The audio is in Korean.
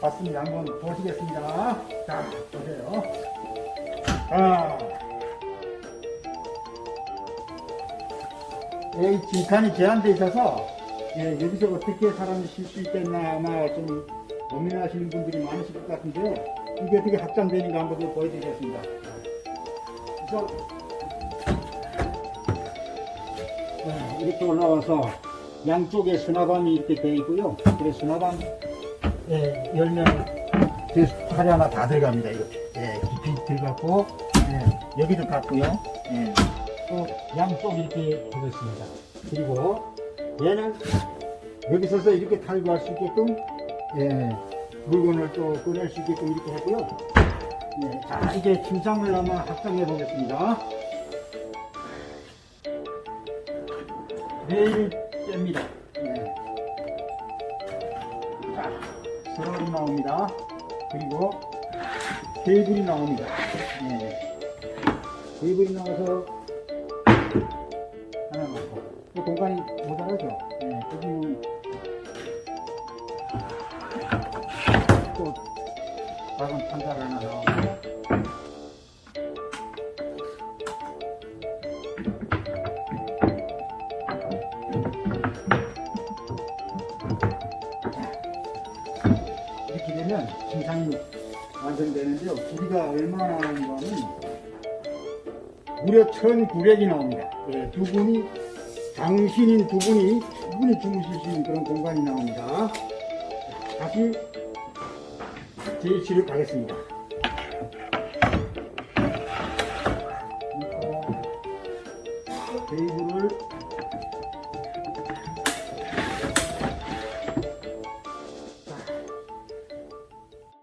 봤습니다. 한번 보시겠습니다. 자, 보세요. 아. 예, 이 진칸이 제한돼 있어서 예, 여기서 어떻게 사람이 쉴 수 있겠나 아마 좀 고민하시는 분들이 많으실 것 같은데요. 이게 어떻게 확장되는가 한번 좀 보여드리겠습니다. 그래서 네, 이렇게 올라와서 양쪽에 수납함이 이렇게 되어 있고요. 그래서 수납함 예, 열면 그 칼이 하나 다 들어갑니다. 이렇게 예, 깊이 들어갔고 예, 여기도 닿고요. 예, 또 양쪽 이렇게 되어 있습니다. 그리고 얘는 여기 서서 이렇게 탈거할 수 있게끔 예, 물건을 또 꺼낼 수 있게끔 이렇게 했고요. 예, 자 이제 침상을 한번 확장해 보겠습니다. 레일 뺍니다. 예. 자, 서랍이 나옵니다. 그리고 테이블이 나옵니다. 예. 테이블이 나와서 하나 놓고 또 공간이 모자라죠. 예, 여기는 또 작은 판자를 하나 나오고 되면 침상이 완성되는데요. 길이가 얼마나 나오는가 하면 무려 1900이 나옵니다. 예, 두 분이, 당신인 두 분이 충분히 주무실 수 있는 그런 공간이 나옵니다. 다시 제시를 가겠습니다.